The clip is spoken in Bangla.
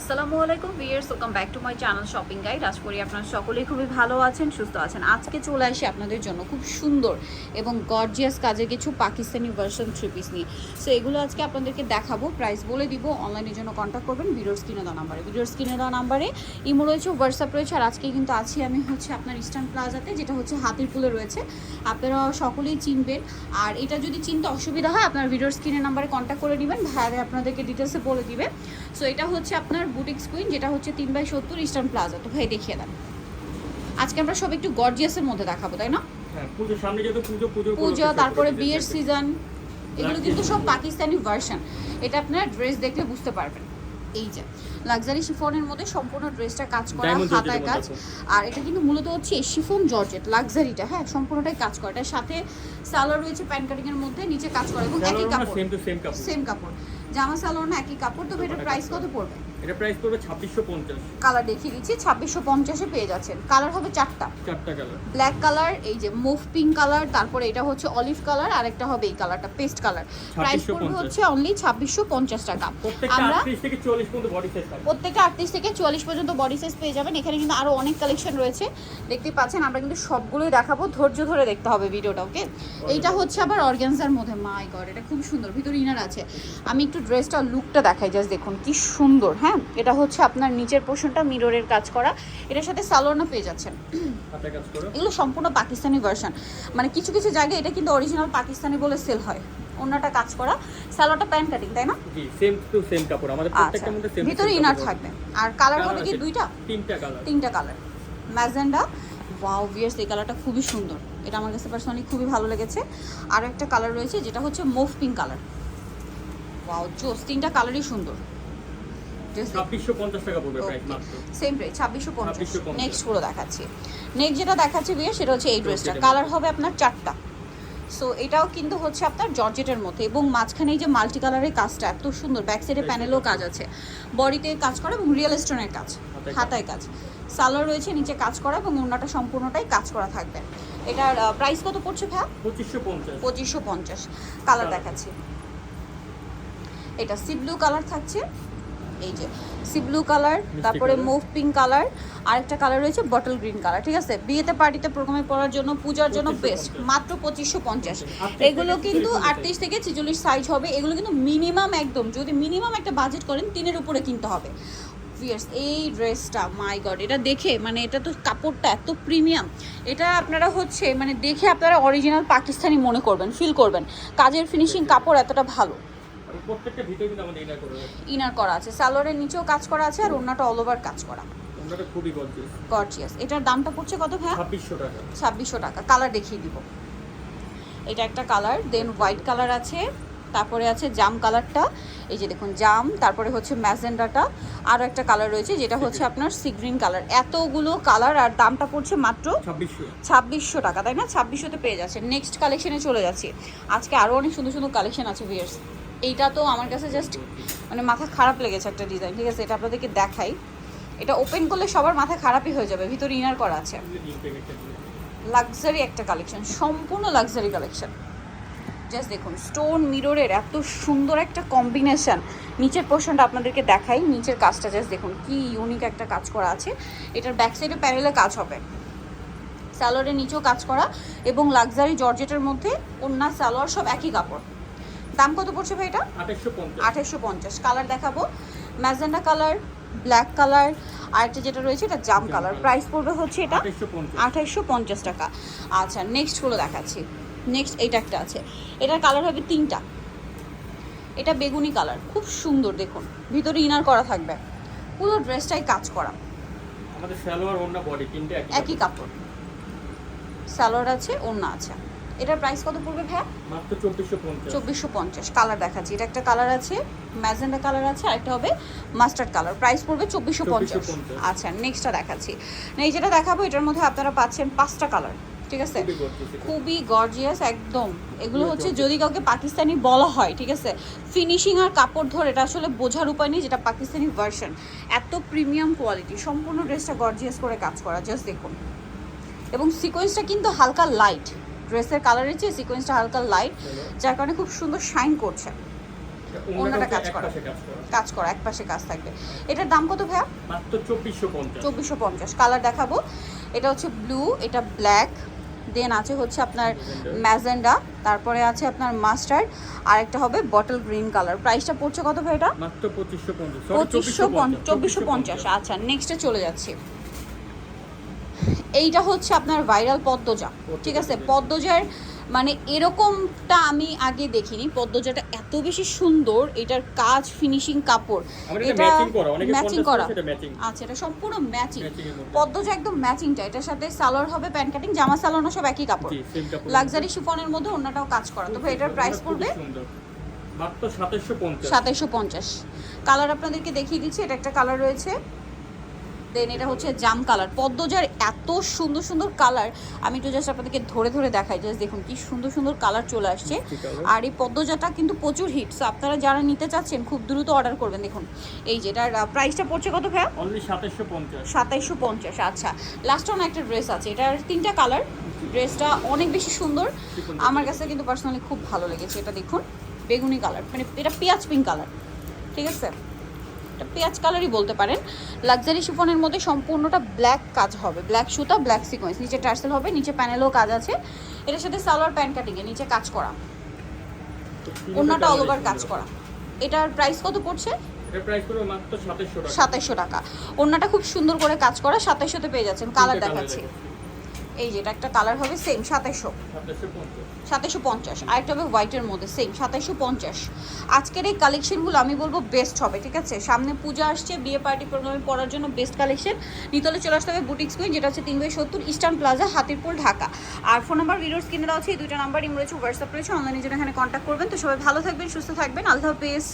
আসসালামু আলাইকুম viewers welcome back to my channel shopping guide আজ করি আপনারা সকলেই খুবই ভালো আছেন, সুস্থ আছেন। আজকে চলে আসি আপনাদের জন্য খুব সুন্দর এবং গর্জিয়াস কাজের কিছু পাকিস্তানি ভার্সন থ্রি পিস নিয়ে। সো এগুলো আজকে আপনাদেরকে দেখাবো প্রাইস বলে দিব অনলাইনের জন্য কন্ট্যাক্ট করবেন, ভিডিওর স্ক্রিনে দেওয়া নাম্বারে ভিডিওর স্ক্রিনে দেওয়া নাম্বারে ইমো রয়েছে হোয়াটসঅ্যাপ রয়েছে, আর আজকে কিন্তু আছি আমি হচ্ছে আপনার ইস্টার্ন প্লাজাতে যেটা হচ্ছে হাতির পুলে রয়েছে। আপনারা সকলেই চিনবেন, আর এটা যদি চিনতে অসুবিধা হয়, আপনার ভিডিওর স্ক্রিনের নাম্বারে কন্ট্যাক্ট করে নেবেন ভাইয়ারে আপনাদেরকে ডিটেলসে বলে দিবে। সো এটা হচ্ছে আপনার বুটিক স্কুইন যেটা হচ্ছে তিন বাই সত্তর ইস্টার্ন প্লাজা তো ভাই দেখিয়ে দেন। আজকে আমরা সব একটু গর্জিয়াসের মধ্যে দেখাবো তাই না? হ্যাঁ পূজা তারপরে বিয়ের সিজন এগুলো কিন্তু সব পাকিস্তানি ভার্সন এটা আপনারা ড্রেস দেখলে বুঝতে পারবেন। এই যে লাক্সারি শিফনের মধ্যে সম্পূর্ণ ড্রেসটা কাজ করা হাতায় কাজ। আর এটা কিন্তু মূলত হচ্ছে শিফন জর্জেট লাক্সারিটা হ্যাঁ সম্পূর্ণটাই কাজ করা। এটার সাথে সালোয়ার রয়েছে প্যান্ট কাটিং এর মধ্যে নিচে কাজ করা এবং একই কাপড়। সেম টু সেম কাপড়। সেম কাপড়। জামা সালোয়ার না একই কাপড়। তবে এটার প্রাইস কত পড়বে? এটা প্রাইস পড়বে 2650 কালার দেখিয়ে দিচ্ছি ছাব্বিশশো পঞ্চাশে পেয়ে যাচ্ছেন। কালার হবে চারটা। চারটা কালার ব্ল্যাক কালার এই যে মুভ পিঙ্ক কালার তারপরে এটা হচ্ছে অলিভ কালার আর একটা হবে এই কালারটা পেস্ট কালার প্রাইস পড়বে হচ্ছে অনলি ছাব্বিশশো পঞ্চাশ টাকা। প্রত্যেকটা আমরা 38 থেকে 40 পর্যন্ত বডি সাইজ থাকবে প্রত্যেকটা আটত্রিশ থেকে চুয়াল্লিশ পর্যন্ত বডি সাইজ পেয়ে যাবেন। এখানে কিন্তু আরও অনেক কালেকশন রয়েছে। দেখতে পাচ্ছেন আমরা কিন্তু সবগুলোই দেখাবো। ধৈর্য ধরে দেখতে হবে ভিডিওটা ওকে এইটা হচ্ছে আবার অর্গ্যানজার মধ্যে। মাই গড এটা খুব সুন্দর। ভিতরে ইনার আছে। আমি একটু ড্রেসটা লুকটা দেখাই জাস্ট দেখুন কি সুন্দর হ্যাঁ? এটা হচ্ছে আপনার নিচের পোর্শনটা মিররের কাজ করা। এটার সাথে সালোয়ারনা পেয়ে যাচ্ছেন। এগুলো সম্পূর্ণ পাকিস্তানি ভার্সন মানে কিছু কিছু জায়গায় এটা কিন্তু অরিজিনাল পাকিস্তানি বলে সেল হয়। অন্যটা কাজ করা সালোয়ারটা প্যান্ট কাটিং তাই না? জি সেম টু সেম কাপড় আমাদের আচ্ছা প্রত্যেকটার মধ্যে সেম ভিতরে ইনার থাকবে। আর কালার হবে কি দুইটা? তিনটা কালার তিনটা কালার ম্যাজেন্ডা ওয়াও ভিয়ার্স এই কালারটা খুবই সুন্দর। এটা আমার কাছে পার্সোনালি খুবই ভালো লেগেছে। আর একটা কালার রয়েছে যেটা হচ্ছে মুভ পিঙ্ক কালার ওয়াও জোস তিনটা কালারই সুন্দর। 2650 টাকা পড়বে সেম প্রাইস ছাব্বিশশো পঞ্চাশ। নেক্সটগুলো দেখাচ্ছি। নেক্সট যেটা দেখাচ্ছি বিয়ে সেটা হচ্ছে এই ড্রেসটা কালার হবে আপনার চারটা। সো এটাও কিন্তু হচ্ছে আপনার জর্জেটের মধ্যে এবং মাঝখানে এই যে মাল্টি কালারের কাজটা এত সুন্দর ব্যাক সাইডে প্যানেলও কাজ আছে। বডিতে কাজ করা এবং রিয়েল স্টোনের কাজ হাতায় কাজ। সালোয়ার রয়েছে নিচে কাজ করা এবং অন্যটা সম্পূর্ণটাই কাজ করা থাকবে। এটার প্রাইস কত পড়ছে ভ্যা 2550 পঁচিশশো পঞ্চাশ। কালার। দেখাচ্ছি। এটা সি ব্লু কালার থাকছে। এই যে সি ব্লু কালার তারপরে মুভ পিঙ্ক কালার আরেকটা কালার রয়েছে বটল গ্রিন কালার ঠিক আছে? বিয়েতে পার্টিতে প্রোগ্রামে পড়ার জন্য পূজার জন্য বেস্ট মাত্র পঁচিশশো পঞ্চাশ। এগুলো কিন্তু আটত্রিশ থেকে ছেচল্লিশ সাইজ হবে এগুলো কিন্তু মিনিমাম একদম যদি মিনিমাম একটা বাজেট করেন তিনের উপরে কিনতে হবে। এই ড্রেসটা মাই গড এটা দেখে মানে এটা তো কাপড়টা এত প্রিমিয়াম এটা আপনারা হচ্ছে মানে দেখে আপনারা অরিজিনাল পাকিস্তানি মনে করবেন ফিল করবেন। কাজের ফিনিশিং কাপড় এতটা ভালো। আর প্রত্যেকটা ভিতরে কিন্তু আমাদের ইনার করে ইনার করা আছে। সালোয়ারের নিচেও কাজ করা আছে আর অন্যটা অল ওভার কাজ করা। ওটা খুবই গর্জিয়াস গর্জিয়াস এটার দামটা পড়ছে কত ভাই 2600 টাকা। ছাব্বিশশো টাকা। কালার দেখিয়ে দিব। এটা একটা কালার দেন হোয়াইট কালার আছে। তারপরে আছে জাম কালারটা এই যে দেখুন জাম তারপরে হচ্ছে ম্যাজেন্ডাটা। আরও একটা কালার রয়েছে যেটা হচ্ছে আপনার সি গ্রিন কালার এতগুলো কালার আর দামটা পড়ছে মাত্র ছাব্বিশশো। টাকা তাই না? ছাব্বিশশোতে পেয়ে যাচ্ছে নেক্সট কালেকশনে চলে যাচ্ছি। আজকে আরও অনেক সুন্দর সুন্দর কালেকশন আছে ভিয়ার্স এইটা তো আমার কাছে জাস্ট মানে মাথা খারাপ লেগেছে একটা ডিজাইন ঠিক আছে? এটা আপনাদেরকে দেখাই। এটা ওপেন করলে সবার মাথা খারাপই হয়ে যাবে, ভিতরে ইনার করা আছে। লাক্সারি একটা কালেকশন সম্পূর্ণ লাক্সারি কালেকশন জাস্ট দেখুন স্টোন মিররের এত সুন্দর একটা কম্বিনেশান নিচের পোর্শনটা আপনাদেরকে দেখাই, নিচের কাজটা জাস্ট দেখুন, কি ইউনিক একটা কাজ করা আছে। এটার ব্যাক সাইডে প্যানেলে কাজ হবে। স্যালোয়ারের নিচেও কাজ করা এবং লাক্সারি জর্জেটের মধ্যে অন্য স্যালোয়ার সব একই কাপড়। দাম কত পড়ছে ভাই এটা? 2850 আঠাশশো পঞ্চাশ। কালার দেখাবো। ম্যাজেন্ডা কালার ব্ল্যাক কালার আরেকটা যেটা রয়েছে এটা জাম কালার প্রাইস পড়বে হচ্ছে এটা 2850 আঠাইশশো পঞ্চাশ টাকা। আচ্ছা নেক্সট নেক্সটগুলো দেখাচ্ছি। নেক্সট এইটা একটা আছে। এটার কালার হবে তিনটা। এটা বেগুনি কালার খুব সুন্দর দেখুন। ভিতরে ইনার করা থাকবে। পুরো ড্রেসটাই কাজ করা। আমাদের সালোয়ার ওন্না বডি তিনটে একই কাপড়। সালোয়ার আছে ওড়না আছে। এটার প্রাইস কত পড়বে ভাইয়া? মাত্র 2450 চব্বিশশো পঞ্চাশ কালার দেখাচ্ছি। এটা একটা কালার আছে ম্যাজেন্ডা কালার আছে আরেকটা হবে মাস্টার্ড কালার প্রাইস পড়বে চব্বিশশো পঞ্চাশ। 2450 আচ্ছা নেক্সটটা দেখাচ্ছি। এই যেটা দেখাবো এটার মধ্যে আপনারা পাচ্ছেন পাঁচটা কালার ঠিক আছে? খুবই গর্জিয়াস একদম। এগুলো হচ্ছে যদি কাউকে পাকিস্তানি বলা হয় ঠিক আছে? ফিনিশিং আর কাপড় ধরে এটা আসলে বোঝার উপায় নেই যেটা পাকিস্তানি ভার্সন এত প্রিমিয়াম কোয়ালিটি সম্পূর্ণ ড্রেসটা গর্জিয়াস করে কাজ করা জাস্ট দেখুন। এবং সিকোয়েন্সটা কিন্তু হালকা লাইট ড্রেসের কালারের চেয়ে সিকোয়েন্সটা হালকা লাইট যার কারণে খুব সুন্দর শাইন করছে। ওড়নাটা কাজ করা। কাজ করা। এক পাশে কাজ থাকবে। এটার দাম কত ভাইয়া? মাত্র চব্বিশশো পঞ্চাশ। চব্বিশশো পঞ্চাশ। কালার দেখাবো। এটা হচ্ছে ব্লু এটা ব্ল্যাক দেন আছে হচ্ছে আপনার ম্যাজেন্ডা তারপরে আছে আপনার মাস্টার্ড আর একটা হবে বটল গ্রিন কালার প্রাইসটা পড়ছে কত ভাই এটা? মাত্র পঁচিশশো পঞ্চাশ। আচ্ছা নেক্সটে চলে যাচ্ছি। এইটা হচ্ছে আপনার ভাইরাল পদ্মজা ঠিক আছে? পদ্মজার মানে এরকমটা আমি আগে দেখিনি। পদ্মজাটা এত বেশি সুন্দর এটার কাজ ফিনিশিং কাপড়। এটা ম্যাচিং করা আচ্ছা এটা সম্পূর্ণ ম্যাচিং পদ্মজা একদম ম্যাচিংটা এটার সাথে সালোয়ার হবে প্যান্ট কাটিং জামা সালোয়ার সব একই কাপড়। লাক্সারি শিফনের মধ্যে। অন্যটাও কাজ করা। তবে এটার প্রাইস পড়বে সাতাশশো পঞ্চাশ। কালার আপনাদেরকে দেখিয়ে দিচ্ছি এটা একটা কালার রয়েছে। দেন এটা হচ্ছে জাম কালার। পদ্মজার এত সুন্দর সুন্দর কালার আমি একটু জাস্ট আপনাদেরকে ধরে ধরে দেখাই জাস্ট দেখুন কি সুন্দর সুন্দর কালার চলে আসছে। আর এই পদ্মজাটা কিন্তু প্রচুর হিট সো আপনারা যারা নিতে চাচ্ছেন খুব দ্রুত অর্ডার করবেন দেখুন। এই যে এটার প্রাইসটা পড়ছে কত ভাইয়া? অনলি সাতাশশো পঞ্চাশ। সাতাইশশো পঞ্চাশ আচ্ছা। লাস্ট অন একটা ড্রেস আছে এটার তিনটা কালার ড্রেসটা অনেক বেশি সুন্দর। আমার কাছে কিন্তু পার্সোনালি খুব ভালো লেগেছে এটা দেখুন বেগুনি কালার মানে এটা পেঁয়াজ পিঙ্ক কালার ঠিক আছে? এটা পেঁয়াজ কালারই বলতে পারেন। লাক্সারি শিফনের মধ্যে সম্পূর্ণটা ব্ল্যাক কাজ হবে। ব্ল্যাক সুতা ব্ল্যাক সিকোয়েন্স নিচে টার্সেল হবে নিচে প্যানেলও কাজ আছে। এটার সাথে সালোয়ার প্যান্ট কাটিংয়ে নিচে কাজ করা। অন্যটা অল ওভার কাজ করা। এটার প্রাইস কত পড়ছে? সাতাইশশো টাকা। অন্যটা খুব সুন্দর করে কাজ করা। সাতাইশশোতে পেয়ে যাচ্ছেন। কালার দেখাচ্ছি। এই যে, এটা একটা কালার হবে সেম সাতাইশশো সাতাশশো পঞ্চাশ। আরেকটা হবে হোয়াইটের মধ্যে সেম সাতাইশশো পঞ্চাশ। আজকের এই কালেকশনগুলো আমি বলব বেস্ট হবে, ঠিক আছে? সামনে পূজা আসছে, বিয়ে পার্টি প্রোগ্রামে পড়ার জন্য বেস্ট কালেকশন নিতলে চলে আসতে হবে বুটিক্স কুইন যেটা হচ্ছে তিন বাই সত্তর ইস্টার্ন প্লাজা হাতিরপুল, ঢাকা। আর ফোন নাম্বার ভিডিওস কিনে দেওয়া আছে, এই দুইটা নাম্বার ইম রয়েছে হোয়াটসঅ্যাপ রয়েছে অনলাইনে জন্য এখানে কন্ট্যাক্ট করবেন। তো সবাই ভালো থাকবেন, সুস্থ থাকবেন। আল্লাহ হাফেজ।